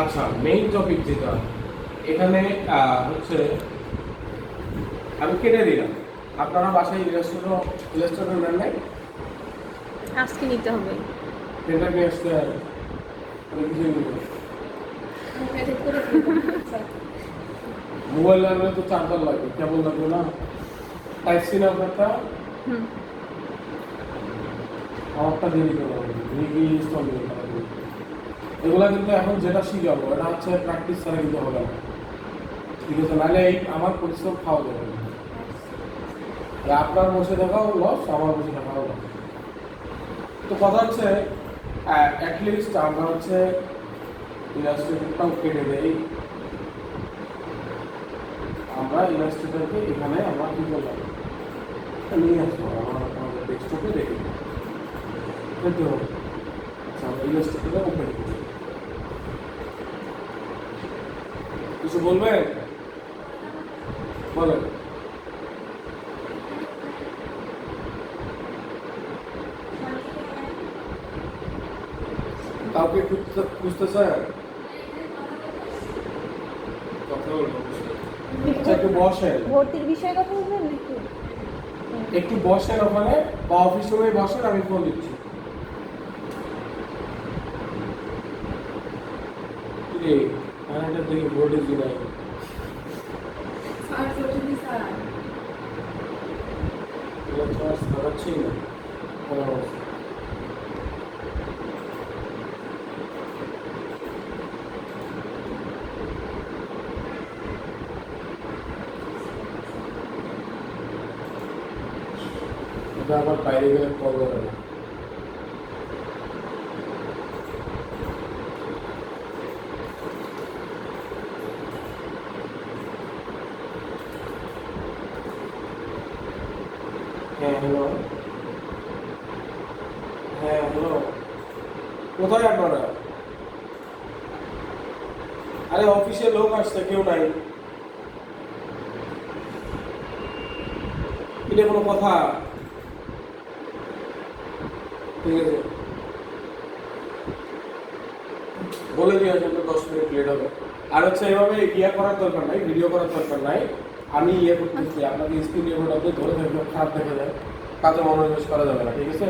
আচ্ছা main topic যেটা এখানে হচ্ছে আমি কেটে দিলাম। আপনারা বাসায় ইলাস্ট্রেটর ইলাস্ট্রেটর নেন নাই আজকে নিতে হবে। প্রিন্টার নিয়ে আসতে আমি কিছু নিব। মোবাইল লাগলে তো চার্জার লাগবে কেমন লাগবে না? টাইপ সি না আপনারটা আমারটা দেরি করে হবে ইনস্টল এগুলা কিন্তু এখন যেটা শিখাবো, এটা হচ্ছে প্র্যাকটিস ছাড়া কিন্তু হবে না। ঠিক আছে? নাহলে এই আমার পরিশ্রম খাওয়া যাবে আপনার বসে থাকাও লস আমার বসে থাকাও লস তো কথা হচ্ছে অ্যাটলিস্ট আমরা হচ্ছে ইলাস্ট্রেটরটাও কেটে দেই। আমরা ইলাস্ট্রেটরকে এখানে আমরা কি করলাম? নিয়ে আসব আমরা আমাদের ডেস্কটপে রেখে দিই হবে। আচ্ছা আমরা ইলাস্ট্রেটরটা ওপেন করি। কিছু বলবেন বলেন। কাউকে খুঁজতে চায়? কথা বলব আচ্ছা একটু বসেন ভর্তির বিষয়ে কথা বলবেন নাকি? একটু বসেন ওখানে বা অফিস রুমে বসেন আমি ফোন দিচ্ছি। কারেন্টের দিকে ভোল্টেজ দিই নাই এগুলো চার্জ করাচ্ছি না কোনো অবস্থা। এটা আবার বাইরে গেলে কল করে না হ্যাঁ হ্যালো। হ্যাঁ হ্যালো। কোথায় আপনারা? আরে, অফিসে লোক আসছে, কেউ নাই। এটা কোনো কথা? ঠিক আছে। বলে দিয়ে আসেন, দশ মিনিট লেট হবে। আর হচ্ছে, এভাবে ইয়ে করার দরকার নাই, ভিডিও করার দরকার নাই। আমি ইয়ে করতেছি, আপনাকে স্কুল নিয়ে ধরে থাকলে খারাপ দেখা যায় কাজে মনোনিবেশ করা যাবে না, ঠিক আছে?